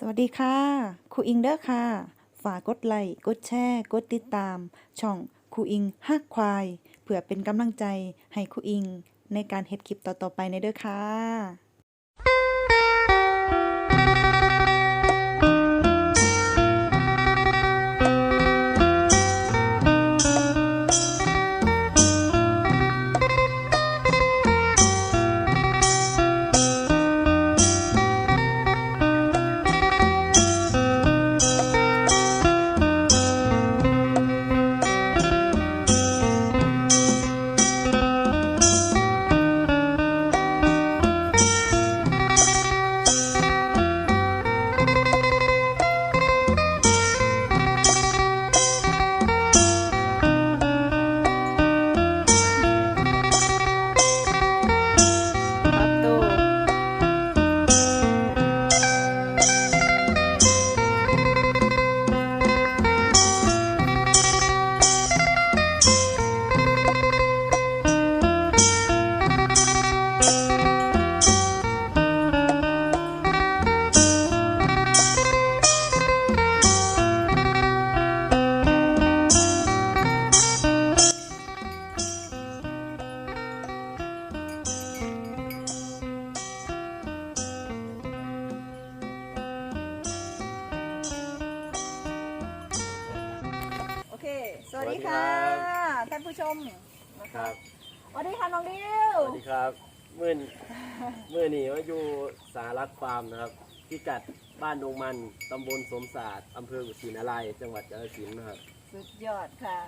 สวัสดีค่ะครูอิงเด้อค่ะ ฝากกดไลค์กดแชร์ กดติดตาม ช่องครูอิงฮักควาย เพื่อเป็นกำลังใจให้ครูอิง ในการเฮ็ดคลิปต่อๆไปในเด้อค่ะ วัสดีค่ะสวัสดีครับท่านผู้ชมนะคคะรับสวัสดีค่ะน้องดิวสวัสดีครับมื่อนมื่อนี่ว่าอยู่สารักฟาร์มนะครับพิกัดบ้านดงมันตำบลสมศาสตร์อำเภอกุชินารายจังหวัดกาฬสินธุ์นะครับ สุดยอดค่ะ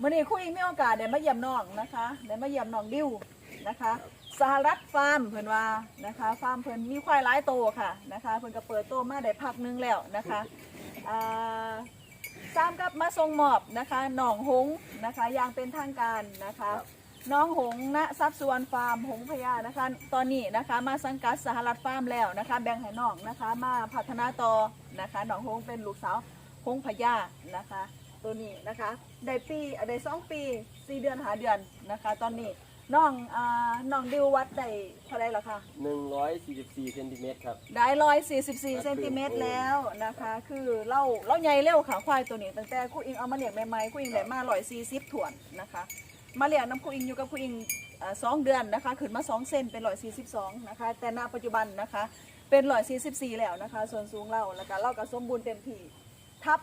มื่อนี้คุยมีโอกาสได้มาเยี่ยมน้องนะคะได้มาเยี่ยมน้องดิวนะคะสหรัฐฟาร์มเพิ่นว่านะคะฟาร์มเพิ่นมีควายหลายโตวค่ะนะคะเพิ่นก็เปิดโตมาได้พักหนึงแล้วนะคะอ่า สามกับมาทรงมอบนะคะหนองหงส์นะคะอย่างเป็นทางการนะคะครับน้องหงส์ณทรัพย์สุวรรณฟาร์มหงส์พญานะคะ ตอนนี้นะคะมาสังกัดสหรัฐฟาร์มแล้วนะคะ แบ่งให้น้องนะคะ มาพัฒนาต่อนะคะน้องหงส์เป็นลูกสาวหงส์พญานะคะ ตัวนี้นะคะได้ปีได้สองปีสี่เดือนหาเดือนนะคะ ตอนนี้ น้องอ่าน้องดิววัดได้เท่าไรล่ะคะ144เซนติเมตรครับ ได้ร้อยสี่สิบสี่เซนติเมตรแล้วนะคะ คือเล่าเล่าใหญ่เร็วค่ะควายตัวนี้ตั้งแต่ครูอิงเอามาเลี้ยงใหม่ๆครูอิงได้มาร้อยสี่สิบถ่วนนะคะ มาเลี้ยงน้ำครูอิงอยู่กับครูอิงอ่าสองเดือนนะคะขึ้นมาสองเซนเป็นร้อยสี่สิบสองนะคะ แต่ณปัจจุบันนะคะเป็นร้อยสี่สิบสี่แล้วนะคะ ส่วนสูงเราแล้วก็เราก็สมบูรณ์เต็มที่ทับ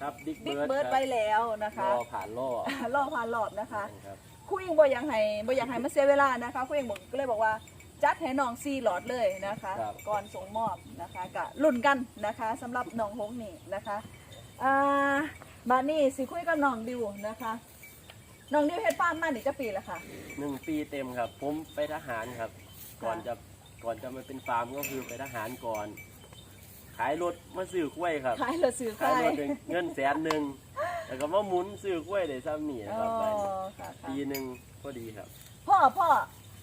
ครับ บิ๊กบิ๊กเบิร์ดเบิร์ดไว้แล้วนะรคะอผ่านล่อ ล่อผ่านรอบนะคะ ครับ ครูอิงบ่อยากให้บ่อยากให้มาเสียเวลานะคะครูอิงบอกก็เลยบอกว่าจัดให้น้องซีหลอดเลยนะคะก่อนส่งมอบนะคะกะรุ่นกันนะคะสำหรับน้องหงนี่นะคะอ่าบานี่สิคุยกับน้องดิวนะคะน้องดิวเฮ็ดฟาร์มมานี่จะปีแล้วค่ะ หนึ่งปีเต็มครับ ผมไปทหารครับ ก่อนจะก่อนจะมาเป็นฟาร์มก็คือไปทหารก่อน ขายรถมาซื้อกล้วยครับขายหรือซื้อขายขายรถหนึ่งเงินแสนหนึ่ง แล้วก็มาหมุนซื้อกล้วยได้ซ้ำนี่นะอ๋คอรับไปค่ะค่ะปีหนึ่งพอดีครับ พ่อพ่อ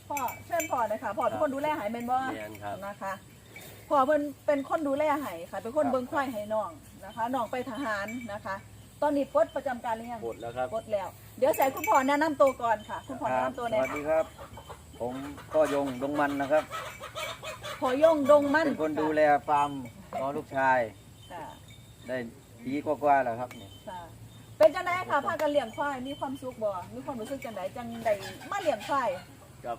พ่อเชิญพ่อหนะคะพ่อเป็นคนดูแลหายเมนบ่แม่นครับนะคะพ่อเป็นเป็นคนดูแลใหายค่ะ เป็นคนครับ เบิ่งควายให้น้องนะคะน้องไปทหารนะคะ ตอนนี้ปลดประจำการหรือยังหมดแล้วครับปลดแล้ว เดี๋ยวใส่คุณพ่อแนะนำตัวก่อนค่ะ คุณพ่อคแนะรับนำตัวสหน่อยวัสดีค่ะครับ ผมก็ยงดงมันนะครับ พ่อยงดงมั่นเป็นคนดูแลฟาร์มน้องลูกชาย ค่ะได้ปีกว่าๆแล้วครับเนี่ยค่ะ เป็นจังไดค่ะพากันเลี้ยงควายมีความสุขบ่มีความรู้สึกจังไดจังไดมาเลี้ยงควายกับ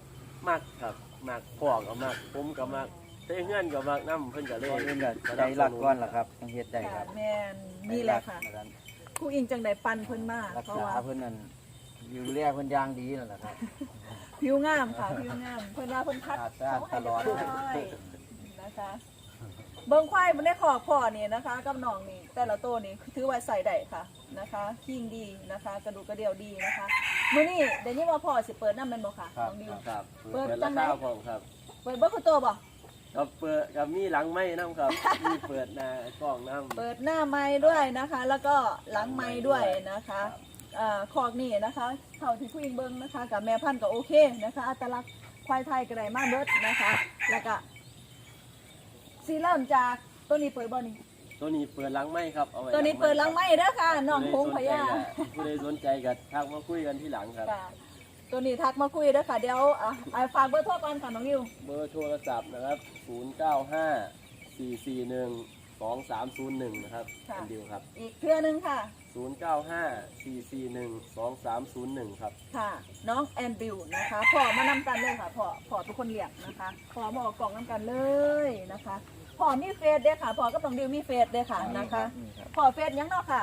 มากครับมากพ่อกับมากผมกับมากเพื่อนกับมากน้ำเพิ่นก็เลยก่อนอื่นก็ใจรักก่อนล่ะครับต้องเฮ็ดได้คค่ะรับแม่นนี่แหละค่ะใจรักครูอิงจังไดปันเพิ่นมารักเพราะษาว่า เพิ่นนั่นอยู่เรียกเพิ่นอย่างดีนั่นแหละครับ ผิวงามค่ะ ผิวงามเพิ่นว่าเพิ่นคัดสะอาดตลอดเขาให้เรียบร้อยนะคะ เบิ่งควายมันได้ขอกพ่อนี่นะคะ กับน้องนี่แต่ละตัวนี่ถือว่าใส่ได้ค่ะ นะคะคิงดีนะคะ กระดูกกระเดี่ยวดีนะคะมื้อนี้เดี๋ยวนี้ว่าพ่อสิเปิดน้ำแม่นบ่ค่ะครับน้องดิวครับเปิเปิดดจัรางไหน คาของครับเปิดเบิ่งคือตัวบ่กับเปิดกับมีหลังไม้น้ำครับ มีเปิดหน้ากล้องน้ำ เปิดหน้าไม้ด้วยนะคะ แล้วก็หลังไม้ด้วยนะคะครับอ่าคอกนี่นะคะเท่าที่ผู้หญิงเบิ้งนะคะ กับแม่พันธุ์ก็โอเคนะคะ อัตลักษณ์ควายไทยก็ได้มาเบิดนะคะ แล้วก็สีเริ่มจากตัวนี้เปิดบ่นี่ ตัวนี้เปิดหลังไม้ครับอาไตัวนี้เปิดหลังไม้เด้อค่ะน้องพงพญาผู้ใดสนใจก็ทักมาคุยกันที่หลังครับค่ะตัวนี้ทักมาคุยเด้อค่ะเดี๋ยวอะอะฝากเบอร์โทรก่อนค่ะน้องนิวเบอร์โทรศัพท์นะครับ 0 9 5 4 4 1สองสามศูนย์หนึ่งนะครับค่ะแอนดิวครับ อีกเครือหนึงค่ะศูนย์เก้าห้าสี่สี่หนึ่งสองสามศูนย์หนึ่งครับ ค่ะ น้องแอนบิวนะคะพ่อมานำกันเลยค่ะพ่อพ่อทุกคนเลี้ยงนะคะพ่อมาออกกล่องนำกันเลยนะคะ พ่อมีเฟซเด้อค่ะพ่อกับน้องดิวมีเฟซเด้อค่ะนะคะนี่ครับพ่อเฟซยังเนาะค่ะ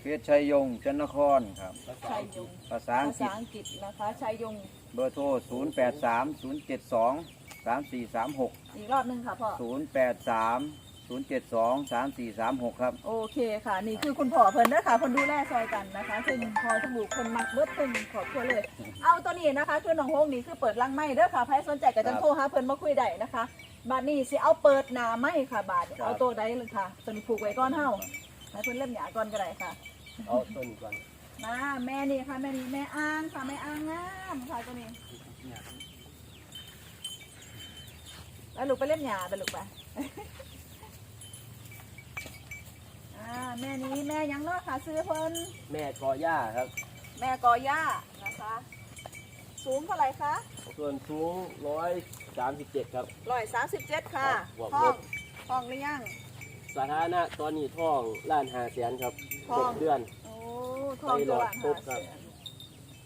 เฟียชัยยงจันทนครครับ ชัยยงภาษาภาอังกฤษษาอังกฤษนะคะชัยยงเบอร์โทร 0 8 3 0 7 2 3 4 3 6 อีกรอบหนึงค่ะพ่อ 0 8 3 0 7 2 3 4 3 6 ครับ โอเคค่ะ นี่คือคุณพ่อเพิ่นนะคะเพิ่นดูแลซอยกันนะคะ ซึ่งพอสมุกคนมักเบิดเพิ่นขอบคุณเลย เอาตัวนี้นะคะคือน้องโฮงนี่คือเปิดรังไม้เด้อค่ะใครสนใจก็จังโทรหาเพิ่นมาคุยได้นะคะ บาดนี้สิเอาเปิดหน้าไม้ค่ะ บาดครับ เอาตัวใดเลยค่ะตัวนี้ผูกไว้ก่อนเฮาให้เพิ่นเริ่มหยาก่อนก็ได้ค่ะเอาต้นก่อนมาแม่นี่ค่ะแม่นี่แม่อ้างค่ะแม่อ้างงามค่ะตัวนี้แล้วลูกไปเล่นหยาไปลูกไป อ่าแม่นี้แม่ยังเนาะค่ะซื้อเพิ่นแม่กอย่าครับ แม่กอย่านะคะ สูงเท่าไหร่คะส่วนสูงร้อย สามสิบเจ็ดครับ ร้อยสามสิบเจ็ดค่ะบวกท้ลองบท้องหรือยัง สถานะตอนนี้ท้องล้านหาแสนครับท้องหกเดือน โอ้ท้องไปหลจะอดหวานครหาบครับแสน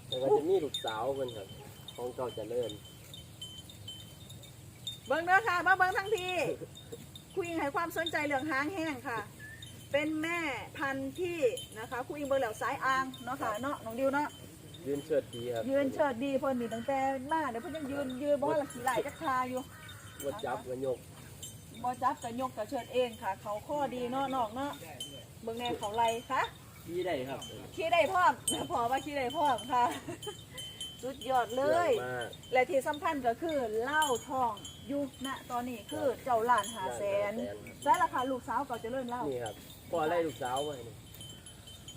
แล้วก็จะมีลูกสาวเพิ่นครับ ของเก่าเจริญเบิ้งเด้อค่ะมาเบิ้งทั้งทีคุยให้ความสนใจเรื่องหางแห้งค่ะ เป็นแม่พันธุ์ที่นะคะคุยเบิ้งแล้วสายอ่างเนาะค่ะเนาะน้องดิวเนาะ ยืนเชิดดีครับยืนเชิดดีเพิ่นนี่ตั้งแต่มาเดี๋ยวเพิ่นยังยืนยืนบ่ว่าละขี่ไหลจักคาอยู่ว่าจับว่ายกบ่จับกับยกกับเชิดเองค่ะ เขาข้อดีเนาะน้องเนาะเบิ่งแน่เขาไหลค่ะดีได้ครับขี้ได้พร้อมพอว่าขี้ได้พร้อมค่ะสุดยอดเลยมากและที่สำคัญก็คือเหล้าทองยุคณตอนนี้คือเจ้าหลานหาแสนและราคาลูกสาวก็เจะเริ่มเล่านี่ครับพ่อไล่ลูกสาวไว้นี่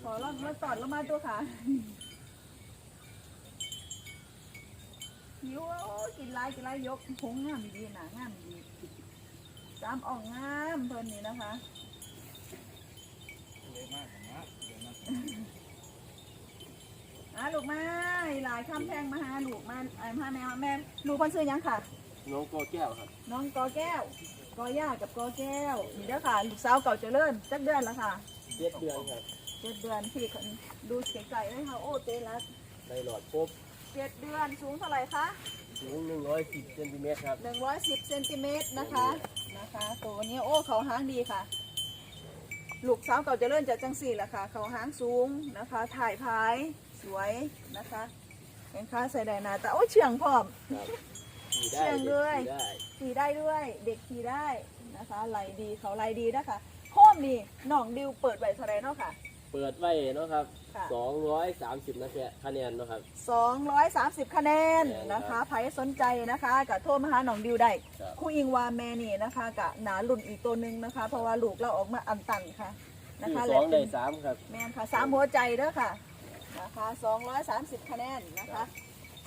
ขอเรามาตอดเรามาตัวค่ะ หิวโอ้กินไรกินไรยกพงงามดีหนางามดีจามอ่องงามเพิ่นนี่นะคะอะลูกมาหลายคำแพงมาหาลูกมาอ่ามาแม่มาแม่ลูกคนซื้อหยังค่ะ น้องกอแก้วครับ น้องกอแก้ว กอย่ากับกอแก้วนี่เด้อค่ะ ลูกสาวเก่าเจริญจักเดือนแล้วค่ะเจ็ดเดือนครับเจ็ดเดือนพี่คนดูไกลๆเลยค่ะโอ้เตลัสได้หลอดครบ เจ็ดเดือนสูงเท่าไหร่คะสูงหนึ่งร้อยสิบเซนติเมตรครับหนึ่งร้อยสิบเซนติเมตรนะคะนะคะตัวนี้โอ้เขาหางดีค่ะ ลูกสาวเก่าเจริญจากจังสี่แหละค่ะ เขาหางสูงนะคะ ถ่ายพายสวยนะคะแขนขาใส่ได้หนาแต่โอ้ยเชื่องพร้อมครับขี่ได้เชื่องด้วย ขี่ได้ขี่ได้ด้วยเด็กขี่ได้นะคะไหลดีเขาไหลดีนะคะโคมนี่น้องดิวเปิดไว้เท่าไหรเนาะค่ะเปิดไว้เนาะครับค่ะ สองร้อยสามสิบนะคะแนนเนาะครับ 230 คะแนนนะคะใครสนใจนะคะกับโทรมาหาน้องดิวได้ครับ ครูอิงวาแม่นี่นะคะกับหนารุ่นอีกตัวหนึ่งนะคะ เพราะว่าลูกเราออกมาอันตันค่ะนะคือคะสองได้สามครับ แม่นค่ะสามหัวใจเด้อค่ะนะคะ 230 คะแนนนะคะ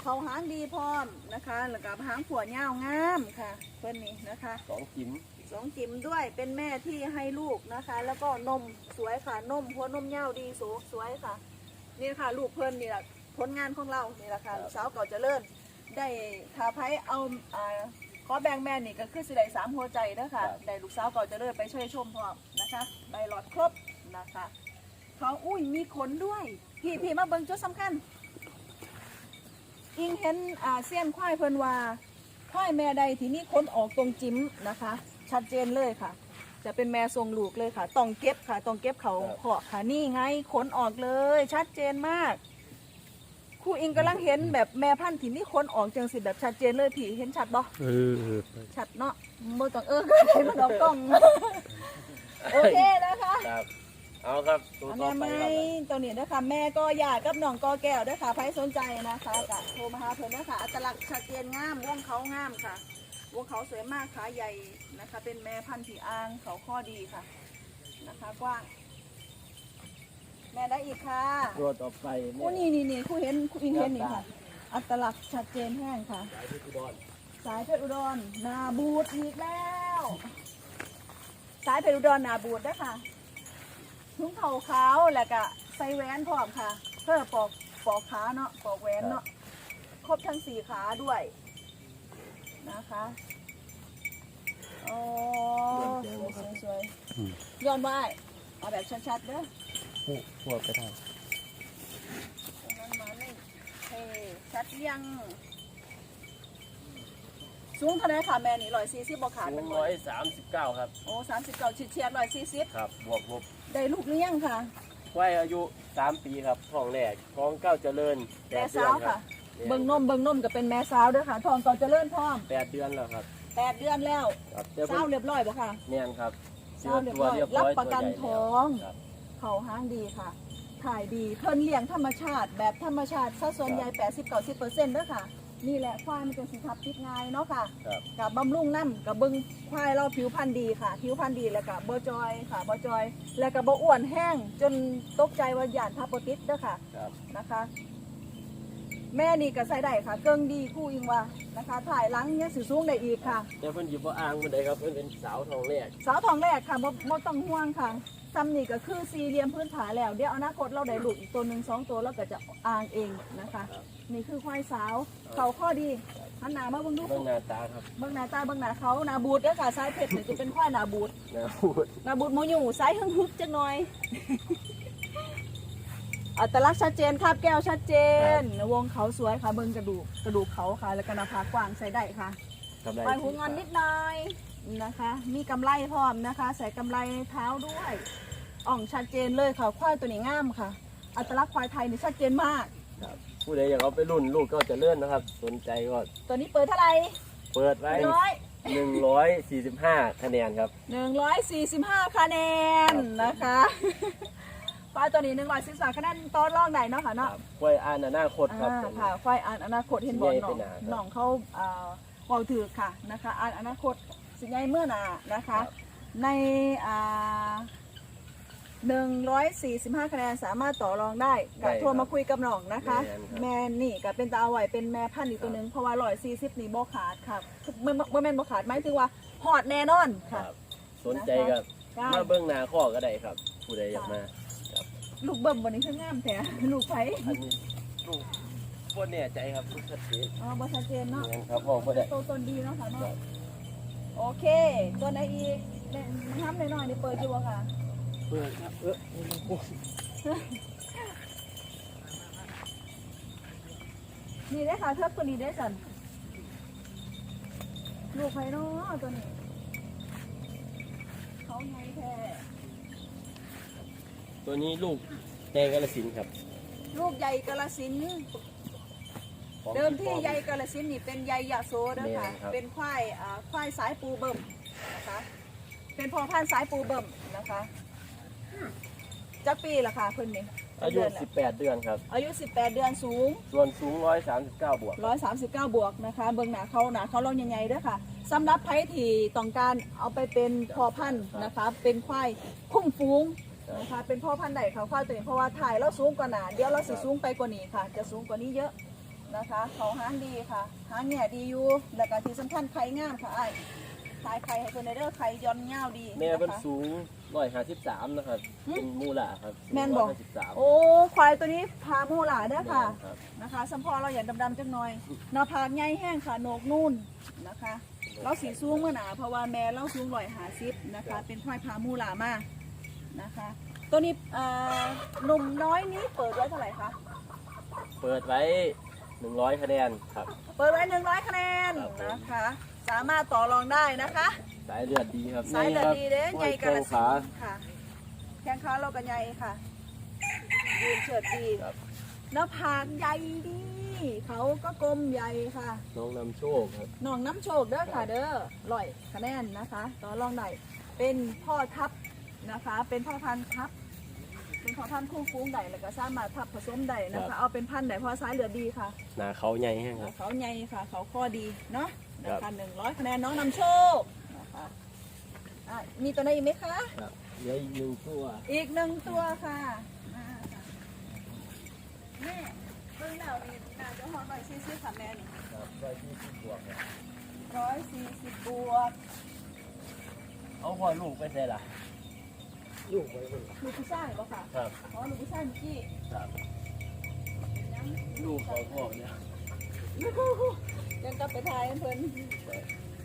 เขาหางดีพร้อมนะคะ แล้วก็หางผัวเงาวงามค่ะเพื่อนนี่นะคะ สองจิ๋ม สองจิ๋มด้วยเป็นแม่ที่ให้ลูกนะคะ แล้วก็นมสวยค่ะนมหัวนมเย้าดีสูสวยค่ะนี่ค่ะ ลูกเพิ่นนี่แหละผลงานของเรานี่แหละค่ะลูกสาวเก่าเจริญได้ถ้าไพ่เอาอ่าขอแบ่งแม่นี่ก็คือสิได้สามหัวใจเด้อค่ะได้ลูกสาวเก่าเจริญไปช่วยชมพร้อมนะคะใบหลอดครบนะคะเขาอุ้ยมีขนด้วยพี่พี่มาเบิ่งจุดสำคัญอิงเห็นอ่าเสี้ยนควายเพิ่นว่าควายแม่ใดที่มีขนออกตรงจิ้มนะคะ ชัดเจนเลยค่ะ จะเป็นแม่ทรงลูกเลยค่ะต้องเก็บค่ะต้องเก็บเขาขอค่ะนี่ไงขนออกเลย ชัดเจนมากครูอิงกำลังเห็นแบบแม่พันธุ์ที่มีขนออกจังสิแบบชัดเจนเลยผีเห็นชัดบ่เออชัดเนาะมือต้องเออก็ได้มันออกกล้องโอเคนะคะครับเอาครับตัวอันต่อนี้ไปไม่ครับตัวนี้นะคะแม่ก็อยากกับน้องกอแก้วด้วยค่ะใครสนใจนะคะกะโทรมาหาเพิ่นนะคะอัตลักษณ์ชัดเจนงามวงเขางามค่ะ วงเขาสวยมากขาใหญ่นะคะ เป็นแม่พันธุ์ผีอ่างเขาข้อดีค่ะนะคะกว้าง แม่ได้อีกค่ะตัวต่อไปโอ้นี่นี่นี่คู่เห็นคู่อิงเห็นนี่ค่ะ อัตลักษณ์ชัดเจนแห้งค่ะ สายพิจุดรสายเพชรอุดรนาบูดอีกแล้ว สายเพชรอุดรนาบูดด้วยค่ะถุงเข่าขาวแล้วก็ใส่แหวนพร้อมค่ะ เพื่อปอกปอกขาเนาะปอกแหวนเนาะครบทั้งสี่ขาด้วย นะคะโอ้สวยสวยสวยอืมย้อนไหวเอาแบบชัดๆเด้อผู้พวกไปทางตรงนั้นมาเลยเฮ้ชัดยังสูงเท่าไหรค่ะแม่นี่ร้อยสี่สิบบ่ขาดสูเป็นงบ่ร้อยสามสิบเก้าครับโอ้สามสิบเก้าชิดเชียดร้อยสี่สิบครับบวกลบได้ลูกหรือยังค่ะวัยอายุสามปีครับท้องแรกท้องเก้าเจริญแปแม่ดเดือสานวครัค่ะบ เบิ่งนมเบิ่งนมก็เป็นแม่สาวเด้อค่ะทองก่อนจะเลื่อนพร้อมแปดเดือนแล้วครับแปดเดือนแล้วครับแต่สาวเรียบร้อยบ่ค่ะเนี่ยครับสาวเรียบร้อยรับประกันท้อง ครับเขาห้างดีค่ะ ถ่ายดีเพิ่นเลี้ยงธรรมชาติ แบบธรรมชาติซะส่วนใหญ่ 80 90เปอร์เซ็นต์เด้อค่ะ นี่แหละควายมันเป็นสิทับทิศง่ายเนาะค่ะ ครับกับบำรุงน้ำกับเบิงควายเราผิวพรรณดีค่ะ ผิวพรรณดีแล้วก็บ่จอยค่ะบ่จอย แล้วก็บ่อ้วนแห้งจนตกใจว่าหยานทับบ่ติดเด้อค่ะครับนะคะ แม่นี่ก็ใส่ได้ค่ะ เกิงดีคู่อิงว่านะคะ ถ่ายหลังเนี่ยสิสูงได้อีกค่ะ แต่เพิ่นอยู่บ่อ่างมันได้ครับเพิ่นเป็นสาวท้องแรกสาวทองแรกค่ะบ่บ่ต้องห่วงค่ะซ้ำนี่ก็คือสี่เหลี่ยมพื้นฐานแล้ว เดี๋ยวอนาคตเราได้ลูกอีกตัวหนึ่งสองตัวแล้วก็จะอ่างเองนะคะครับนี่คือควายสาวเขาข้อดีหันหน้ามาเบิ่งดูเบิ่งหน้าตาครับเบิ่งหน้าตาเบิ่งหน้าเขาหน้าบูดเด้อค่ะสายเพชรนี่จะเป็นควายหน้าบูดนะพูดหน้าบูดโมอยู่สายหึ่งฮึกจังหน่อย อัตลักษณ์ชัดเจนคาบแก้วชัดเจน วงเขาสวยค่ะเบิ่งกระดูกกระดูกเขาค่ะ แล้วก็หน้าผากกว้างใส่ได้ค่ะกำไรปลายหูงอนนิดหน่อยนะคะ มีกำไรพร้อมนะคะ ใส่กำไรเท้าด้วยอ่องชัดเจนเลยค่ะควายตัวนี้งามค่ะ อัตลักษณ์ควายไทยนี่ชัดเจนมาก ครับผู้ใดอยากเอาไปรุ่นลูกก็เจะเลื่อนนะครับ สนใจก็ตัวนี้เปิดเท่าไหร่เปิดไว้ร้อย145คะแนนครับหนึ่งร้อยสี่สิบห้าคะแนนนะคะ ควายตัวนี้หนึ่งร้อยสิบสามคะแนนต้อนรองไหนเนาะค่ะคเนาะรับกล้วยอ่านอนาคตครับ อ่าผมค่ะควายอ่านอนาคตเห็นบอลสิหนองใหญ่ไปหนาครับหนองเขาอ่าเวาถือค่ะนะคะอ่านอนาคตสิใหญ่เมื่อหนานะคะ ครับ ในอ่าหนึ่งร้อยสี่สิบห้าคะแนนสามารถต่อรองได้กับโทรมาคุยกับหน่องนะคะ แม่นี่ก็เป็นตาไหวเป็นแม่พันธุ์อีกตัวหนึ่งเพราะว่าร้อยสี่สิบนี่บ่ขาดครับเมื่อเมื่อแม่นบ่ขาดหมายถึงว่าหอดแน่นอนคค่ะ รับ สนใจก็ได้มาเบื้องหน้าข้อก็ได้ครับ ผู้ใดอยากมา ลูกเบิ่มวันนี้คืองามแท้ลูกไผอันนี้ลูกบ่แน่ใจครับลูกชัดเจนอ๋อบ่ชัดเจนเนาะงั้นครับบอกบ่ได้โตตนดีเนาะค่ะเนาะโอเค ตัวไหนอีกเนี่ยทำหน่อยๆนี่เปิดอยู่บ่ค่ะ เปิดครับเออนี่ได้อค่ะเทิบตัวนี้ได้อสันลูกไผเนาะตัวนี้ เขาไงแท้ ตัวนี้ลูกแดงกาลสินธุ์ครับลูกใหญ่กาลสินธุ์ของเดิมที่พี่ป้อใหญ่กาลสินธุ์นี่เป็นใหญ่ยะโสเด้อค่ะแม่นครับเป็นควายอ่าควายสายปูเบิ่มนะคะ เป็นพ่อพันธุ์สายปูเบิ่มนะคะจักปีละค่ะเพิ่นนี่อายุ เดืนละ18 เดือนครับ อายุ 18 เดือนสูง ส่วนสูง 139 บวก 139 บวกนะคะ เบิ่งหนาเขาหนาเขาเราใหญ่ๆเด้อค่ะสำหรับไผที่ต้องการเอาไปเป็นพ่อพันธุ์นะคะ เป็นควายคุ้มฟูง นะคะ เป็นพ่อพันธุ์ใดค่ะควายตัวนี้เพราะว่าถ่ายเราสูงกว่าหนาเดี๋ยวเราสิสูงไปกว่านี้ค่ะ จะสูงกว่านี้เยอะนะคะ เขาหางดีค่ะ หางแง่ดีอยู่แล้วก็ที่สำคัญไข่งามค่ะไอ้ายทายไข่ให้เพิ่นได้เด้อไข่ย้อนเงาวดีแม่เป็นนะคะ สูง153นะครับ หึเป็นมูหลาครับสูงแม่นบอก153โอ้ควายตัวนี้พามูหลาเด้อค่ะแม่นรับนะคะสัมพอเราอย่าดำๆจังหน่อยหน้าผากใหญ่แห้งค่ะโหนกนุ่นนะคะ เราสีสูงเมื่อหนาเพราะว่าแม่เราสูงร้อยหาซิบนะคะ เป็นควายพามูหลามาก นะคะ ตัวนี้เอ่อหนุ่มน้อยนี้เปิดไว้เท่าไหร่คะ เปิดไว้ 100 คะแนนครับ เปิดไว้หนึ่งร้อยคะแนนครับผม นะคะ สามารถต่อรองได้นะคะ สายเลือดดีครับสายเลือดดีเด้นี่ใหญ่คกรับระแข้งสิขานค่ะ แข้งขาเราก็ใหญ่ค่ะยืนเฉิดดีครับหน้าผากใหญ่ดี เขาก็กลมใหญ่ค่ะ น้องนำโชคครับน้องน้ำโชคเด้อค่ะเด้อร่อยคะแนนนะคะ ต่อรองไหนเป็นพ่อทัพ นะคะ เป็นพ่อพันธุ์ทัพเป็นพ่อพันธุ์คู่ฟูงใดแล้วก็สามารถทับผสมใดนะคะเอาเป็นพันธุ์ใดเพราะสายเหลือดีค่ะ หน้าเขาใหญ่แห้งครับ เขาใหญ่ค่ะ เขาข้อดีเนาะนะครัคะบ หนึ่งร้อยคะแนนน้องนำโชคนะคะอะมีตัวไหนอีกไหมคะ ครับเหลืออีกหนึ่งตัวอีกหนึ่งตัวค่ะมาค่ะแม่เบิ่งแล้วนี่น่าจะหอร้อยสี่สิบค่ะแม่นี่ครับร้อยยี่สิบบวกครับร้อยสี่สิบบวกเอาพ่อลูกไปใส่ละ ลูกไปเลยลูกผู้ชายปะค่ะครับอ๋อลูกผู้ชายเมื่อกี้ครับลูกเขาพ่อเนี่ยยังกลับไปทายเพิ่น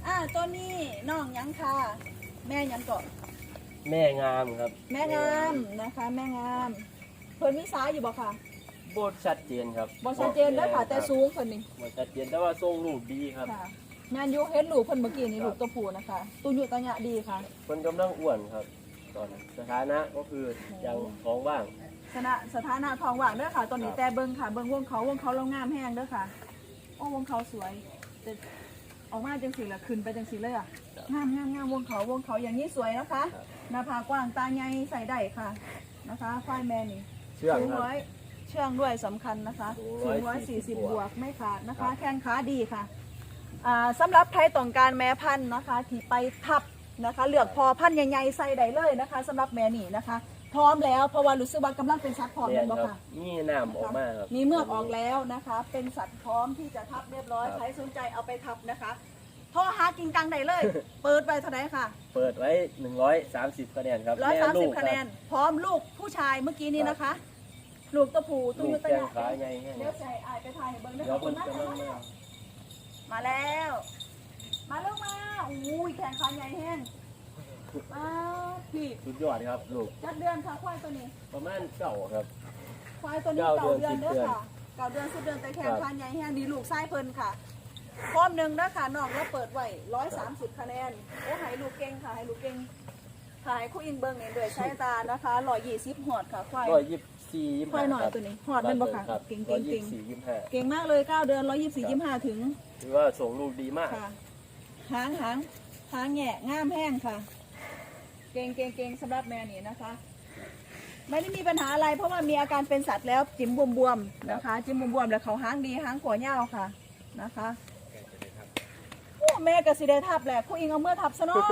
อ่าตัวนี้น้องหยังค่ะ แม่หยังก่อนแม่งามครับ แม่งามนะคะ แม่งามเพิ่นมีสายอยู่บ่ค่ะโบดชัดเจนครับบ่ชัดเจนเด้อค่ะ แต่สูงเพิ่นนี่บ่ชัดเจนแต่ว่าทรงรูปดีครับค่ะแม่นอยู่เห็นลูกเพิ่นเมื่อกี้นี่ลูกตัวผู้นะคะตัวอยู่ตัวยะดีค่ะคนกำลังอ้วนครับ ตอนนี้สถานะก็คือยังท้องว่าง สถานะสถานะทองว่างเด้อค่ะตอนนี้ครับแต่เบิ่งค่ะเบิ่งวงเขาวงเขาเรางามแห้งเด้อค่ะโอ้วงเขาสวยแต่ออกมาจังสีละขึ้นไปจังสีเลยอะงามงามงามวงเขาวงเขาอย่างนี้สวยนะคะหน้าผากว้างตาใหญ่ใส่ได้ค่ะนะคะควายแม่นี่เชื่องสูงครับ ร้อยเชื่องด้วยสำคัญนะคะสูสูงงร้อยสี่สิบบ140วกไม่ขาดนะครัคะ บ แข้งขาดีค่ะอ่าสำหรับใครต้องการแม่พันธุ์นะคะ ที่ไปทับ นะคะ เลือกพอพันธุ์ใหญ่ๆใส่ได้เลยนะคะสำหรับแม่นี่นะคะ พร้อมแล้วเพราะว่ารู้สึกว่ากำลังเป็นสัตว์พร้อมเรีแล้ยนวครับค่ะมีน้ำออกมาครับ มีเมือกออกแล้วนะคะ เป็นสัตว์พร้อมที่จะทับเรียบร้อยครับ ใครสนใจเอาไปทับนะคะโทรหากิงกังได้เลย เปิดไปเท่าไหร่ค่ะเปิดไว้ 130คะแนนครับร้อยแม่สามลูสิบกคะแนน พร้อมลูกผู้ชายเมื่อกี้นี้นะคะ ลูกตะผูลูตุ้ยกตะแข้หงยาขาใหญ่แห้งเดี๋ยวใส่อายไปถ่ายให้เบิ้งได้เดี๋ขยอวบคคุนณมากกำลังมามาแล้ว มาแล้วมาอุ้ยแขนขาใหญ่แห้งมาพี่สุดยอดครับลูกจัดเดือนค่ะควายตัวนี้ ประมาณเก่าครับ ควายตัวนี้เก้าเก่าเดืเดืออนนเด้อสิบเดือนค่ะเก่าเดือนสิบเดือนแต่แขนครับขาใหญ่แห้งดีลูกไส้เพิ่นค่ะพร้อมหนึ่งนะคะน้องแล้วเปิดไว้ร้อยสามสิบคะแนน โอ้หายลูกเก่งค่ะหายลูกเก่งหายคู่อิงเบิงเนี่ยด้วยใช้ตานะคะร้อยยี่สิบหอดค่ะควายร้อยยี่สิบสี่ยี่สิบควาห้ายหน่อยครับตัวนี้หอดเป็นบ่ค่ะครับเก่งร้เก่องยเก่งยี่สิบสี่ยี่สิบห้าเก่งมากเลยเก้าเดือนร้อยยี่สิบสี่ยี่สิบห้าถึงถือว่าส่งลูกดีมากค่ะ หางหางหางแหง่ง่ามแห้งค่ะ เก่งเก่งเก่งสำหรับแม่นี่นะคะ ไม่ได้มีปัญหาอะไรเพราะว่ามีอาการเป็นสัตว์แล้วจิ้มบวมๆนะคะ จิ้มบวมๆแล้วเขาหางดีหางขวเหี่ยวค่ะนะคะโอ้แม่กับสิได้ทับแหละครูอิงเอาเมื่อทับซะเนาะ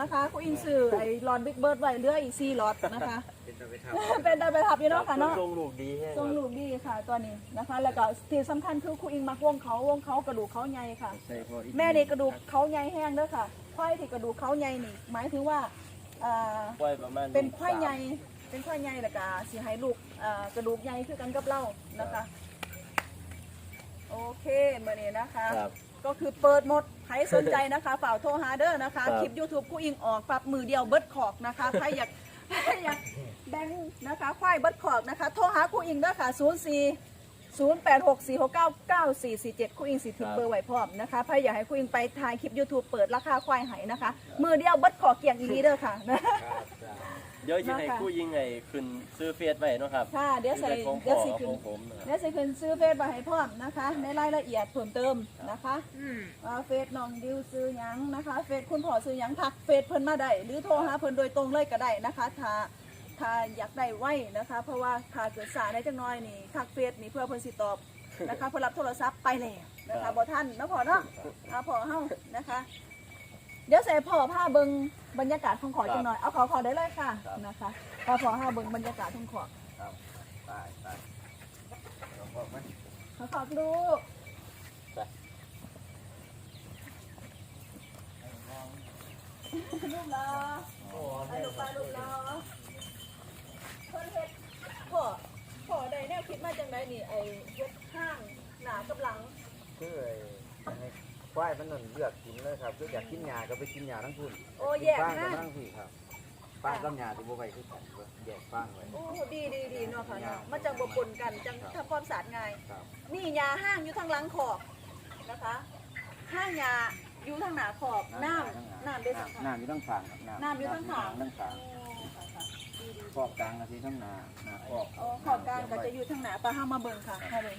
นะคะครูอิงซื้อไอ้หลอดบิ๊กเบิร์ดไว้เหลืออีกสี่หลอดนะคะ เป็นตาไปทับอยู่เนาะค่ะเนาะส่งลูกดีแห้งทรงครับลูกดีค่ะตัวนี้นะคะ แล้วก็ที่สำคัญคือครูอิงมักวงเขาวงเขากระดูกเขาใหญ่ค่ะใส่พออีกแม่เด็กกระดูกเขาใหญ่แห้งเด้อค่ะควายที่กระดูกเขาใหญ่นี่ หมายถึงว่าอ่าไว้ประมาณเป็นควายใหญ่เป็นควายใหญ่แล้วก็สิให้ลูกอ่ากระดูกใหญ่คือกันกับเรานะคะ โอเคเมื่อนี้นะคะครับก็คือเปิดหมด ใครสนใจนะคะฝ่ากโทรหาเด้อนะคะครับคลิป YouTube คู่อิงออกปรับมือเดียวเบิดขอกนะคะ ใครอยากใคร อยากแบ่งนะคะควายเบิดขอกนะคะ โทรหาคู่อิงด้วยค่ะ 04 0 8 6 4 6 9 9 4 4 7คู่อิงสิถึงเบอร์ไว้พร้อมนะคะพี่อยากให้คู่อิงไปถ่ายคลิป YouTube เปิดราคาควายไหนะคะ มือเดียวเบิดขอกเกี่ยงอีลีเด้อค่ะ เดี๋ยวจะให้นะคะผู้ยิงไงขึ้นซื้อเฟซไว้เนาะครับค่ะเดี๋ยวใส่เป็นของเดี๋ยวพ่อสิขึ้ขนองผมนะครับเดี๋ยวสิขึ้นซื้อเฟซมาให้พร้อมนะคะ ในรายละเอียดเพิ่มเติมนะคะอ่าเฟซน้องดิวซื้อหยังนะคะเฟซคุณพ่อซื้อหยังทักเฟซเพิ่นมาได้หรือโทรหาเพิ่นโดยตรงเลยก็ได้นะคะถ้าถ้าอยากได้ไว้นะคะ เพราะว่าถ้าเกิดสายได้จังน้อยนี่ทักเฟซนี่เพื่อเพิ่นสิตอบนะคะเพิ่นรับโทรศัพท์ไปแล้วนะคะบ่ทันเนาะพ่อเนาะอ่าพ่อเฮานะคะ เดี๋ยวใส่พ่อผ้าเบิงบรรยากาศของขอจังหน่อย เอาขอขอได้เลยค่ะนะคะพอพอผ้าเบิงบรรยากาศของขอตายตายเราบอกไหม ขอขอบลูกลูกรอไปลูกไปลูกรอเพิ่นเฮ็ดพ่อพ่อได้แนวคิดมาจังไดนี่ไอ้เฮ็ดห้างหนากับหลัง คือไอ้ให้ ควายมันนั่นเลือกกินเลยครับคืออยากกินหญ้าก็ไปกินหญ้าทั้งคุณโอ้แยกฟางก็ห้างทั้งพี่ครับฟางกับหญ้าที่บ่ไปคือกันก็แยกฟางไว้ โอ้ดีดีดีเนาะค่ะเนาะมันจังบ่ปนกันจังทำความสะอาดง่าย ครับ นี่ยาห้างอยู่ทางหลังขอบนะคะ ห้างยาอยู่ทางหน้าขอบน้ำน้ำได้สักน้ำอยู่ทั้งฝางครับน้ำอยู่ทั้งฝางทั้งฝางขอบกลางก็ที่ทั้งนาหนาขอบโอ้ขอบกลางก็จะอยู่ทางหน้าปลาห้ามาเบิ่งค่ะมาเบิ่ง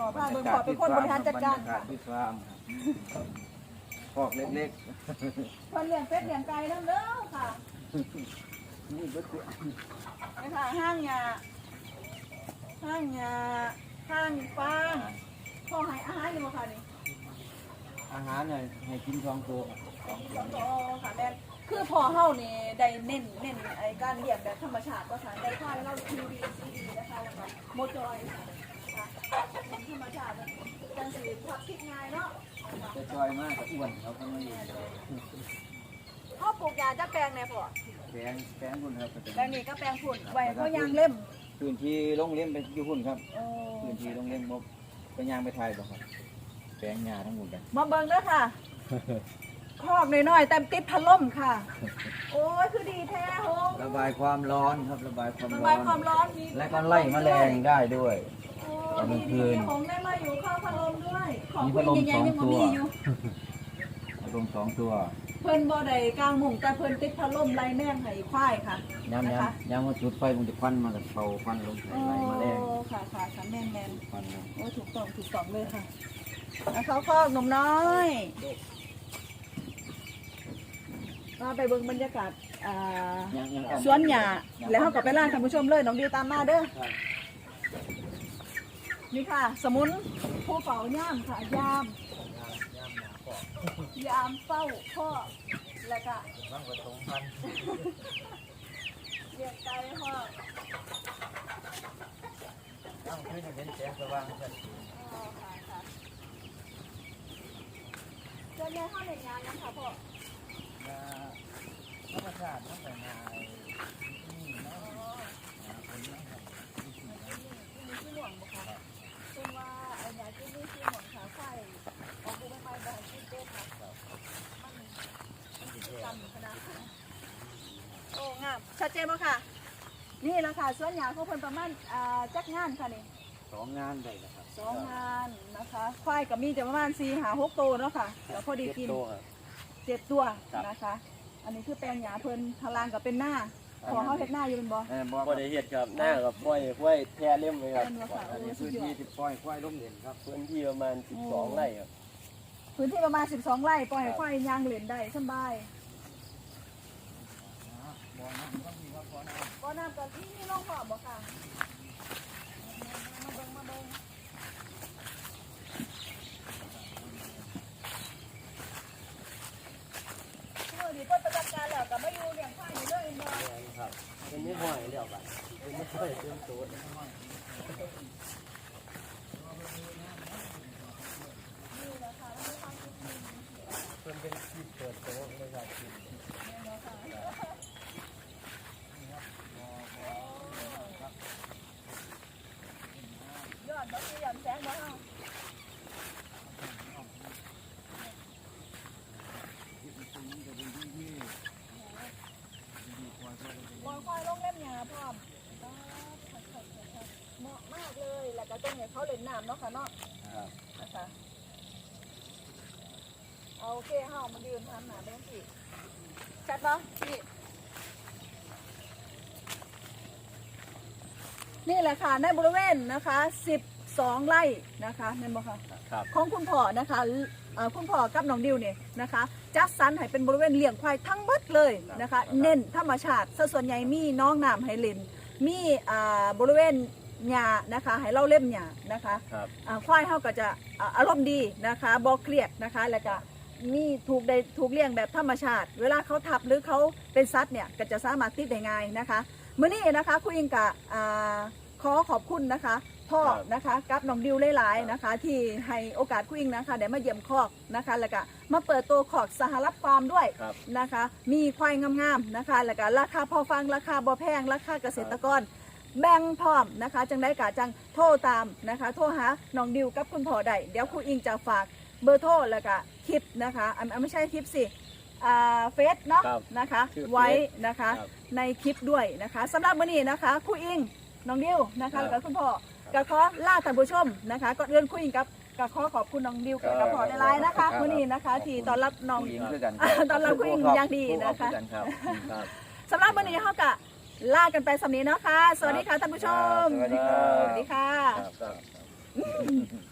ขอพาเบิ่งขอเป็นคนบริหารจัดการบยค่ะที่ฟาร์มคอบเล็กๆคนเลี้ยงเป็ดเลี้ยงไก่นั่นเด้อค่ะนี่ก็คือนี่ค่ะห้างยาห้างยาห้างฟางพอให้อาหารอยู่บ่ค่ะนี่อาหารเนี่ยให้กินสองตัวสองตัวค่ะแม่คือพอเฮานี่ได้เน้นเน้นไอ้การเลี้ยงแบบธรรมชาติก็ค่ะได้ค่ายเราทีวีซีดีนะคะแล้วก็โมจอยค่ะ ธรรมชาติจังสิทับคิดง่ายเนาะจะจอยมากกับอ้วนเขาก็ไม่เฮาปลูกยาจะแปลงแน่พ่อแพงแพงคุณครับก็เป็นแปลงนี้ก็แปลงผุ่นไว้ก็ยางเล่มพื้นที่โรงเรียนไปอยู่หุ่นครับโอ้พื้นที่โรงเรียนมบไปยางไปไทยบ่ครับแปลงหญ้าทั้งหมดเลยมาเบิ่งเด้อค่ะคอกน้อยๆแต่ติดพัดลมค่ะ โอ้ยคือดีแท้โฮงระบายความร้อนครับระบายความระร้บาอยนความร้อนมีและก็ไล่แมลงได้ด้วยโอ้ ตอนกลางคืดีนๆผมได้มาอยู่ข้าวพัดลมด้วย ของมีพัดลมใหญ่ๆยังสองบ่ตัวมีอยู่ลมสองตัว เพิ่นบ่ได้กลางมุงแต่เพิ่นติดพัดลมไล่แมงให้ควายค่ะย้ำนะคะย้ำย้ำว่าจุดไฟมันจะควันมากับเผาควันลงใส่โอ้ไล่แมลงค่ะค่ะค่ะแม่นแม่นควันลงโอ้ถูกต้องถูกต้องเลยค่ะแล้วเขาก็หนุ่มน้อยมาไปเบิ่งบรรยากาศอ่ายังยังสวนหญ้าแล้วเขาก็ไปล่าท่านผู้ชมเลยน้องดิวตามมาเด้อ นี่ค่ะ สมุนผู้เฝ้าย่ามค่ะยาม ยามเฝ้าพ่อแล้วก็บ้างผสมพันธุ์เลี้ยงไก่พ่อต้องขึ้นเป็นแสงสว่างขึ้นอ๋อค่ะค่ะเจ้าแม่ห้องเล่นงานนะคะพ่อธรรมชาติต้องแต่งงานนี่เนาะ มีที่หลวงบ่คะซึ่งว่าไอ้ยาที่นี่ที่หลวงขาไฟออกดูไม่ไม่ได้ที่เด็ดค่ะมันมันสิจำขนาดโอ้งามชัดเจนบ่ค่ะ นี่แหละค่ะสวนหญ้าของเพิ่นประมาณอ่าจักงานค่ะนี่สองงานได้นะครับสองงานนะคะควายกับมีจะประมาณสี่หาหกตัวเนาะค่ะแล้วพอดีกิน เจ็ดตัวครับ เจ็ดตัวครับ นะคะ อันนี้คือแปลงหญ้าเพิ่นทางล่างกับเป็นหน้า ขอเขาเฮ็ดหน้าอยู่เป็นบ่ เออบอกบ่ได้เฮ็ดครับหน้ากับกล้วยกล้วยแท้เล่มเลยครับเป็นบ่ค่ะอันโอ้นี้สุพื้ดนยอที่ดที่ปล่อยควายล้มเด่นครับ พื้นที่ประมาณ 12 ไร่ครับ พื้นที่ประมาณ 12 ไร่ปล่อยให้ควายย่างเล่นได้สำบาย บ่อน้ำกับที่นี่ลงพร้อมบ่ค่ะมาเบิ่งมาเบิ่งเมื่อดีเพิ่นประจัดการแล้วก็มาอยู่เลี้ยงควายอยู่เด้อเห็นบ่ ครับเป็นไม่ห้อยแล้วเป็นไม่ห้อยเต็มต๊ะ ยอดบ่คือยอดแสงบ่เฮาบอลควายลงเล่มหญ้าพร้อมเหมาะมากเลย แล้วก็ต้องให้เขาเล่นน้ำเนาะค่ะเนาะครับ นะคะเอาโอเคเฮามายืนทำหนาไปทั้งสี่ชัดปะนี่นี่แหละค่ะในบริเวณนะคะ12ไร่นะคะนั่นบ่ค่ะ ครับ ของคุณพ่อนะคะเอ่อคุณพ่อกับน้องดิวเนี่ยนะคะจัดสรรให้เป็นบริเวณเลี้ยงควายทั้งหมดเลยนะคะเน้นธรรมชาติซะส่วนใหญ่มีน้องน้ำให้เล่นมีอ่าบริเวณ หญ้านะคะ ให้เราเล่มหญ้านะคะครับ อ่าควายเขาก็จะอ่าอารมณ์ดีนะคะบอเครียดนะคะ แล้วก็มีถูกได้ถูกเลี้ยงแบบธรรมชาติ เวลาเขาทับหรือเขาเป็นสัตว์เนี่ยก็จะสามารถติดได้ง่ายนะคะเมื่อนี้นะคะคุณยิงกะอ่าขอขอบคุณนะคะพ่อครับนะคะกับน้องดิวหลายๆนะคะ ที่ให้โอกาสคุณยิงนะคะได้มาเยี่ยมคอกนะคะ แล้วก็มาเปิดตัวคอกสหรัฐฟาร์มด้วยครับ นะคะ มีควายงามๆนะคะ แล้วก็ราคาพอฟังราคาบ่แพงราคาเกษตรกร แบ่งพร้อมนะคะจังได้กะจังโทรตามนะคะ โทรหาน้องดิวกับคุณพ่อได้เดี๋ยวครูอิงจะฝากเบอร์โทรแล้วก็คลิปนะคะอะไม่ใช่คลิปสิอ่าเฟซเนาะครับนะคะชื่อเฟซไว้นะคะครับในคลิปด้วยนะคะสำหรับวันนี้นะคะครูอิงน้องดิวนะครัคะบ แล้วก็คุณพ่อก็ขอล่าท่านผู้ชมนะคะก่อนอื่นครูอิงกับก็ขอขอบคุณน้องดิวกับพ่อในไลน์นะคะวันนี้นะคะที่ต้อนรับน้อง ผู้หญิงด้วยกันอ่าตอนเราคุยกันอย่างดีนะคะ ผู้ออกด้วยกันครับครับ สำหรับวันนี้เขากะ ลากันไปสำนี้เนาะค่ะ สวัสดีค่ะท่านผู้ชม สวัสดีครับ สวัสดีค่ะ ครับครับ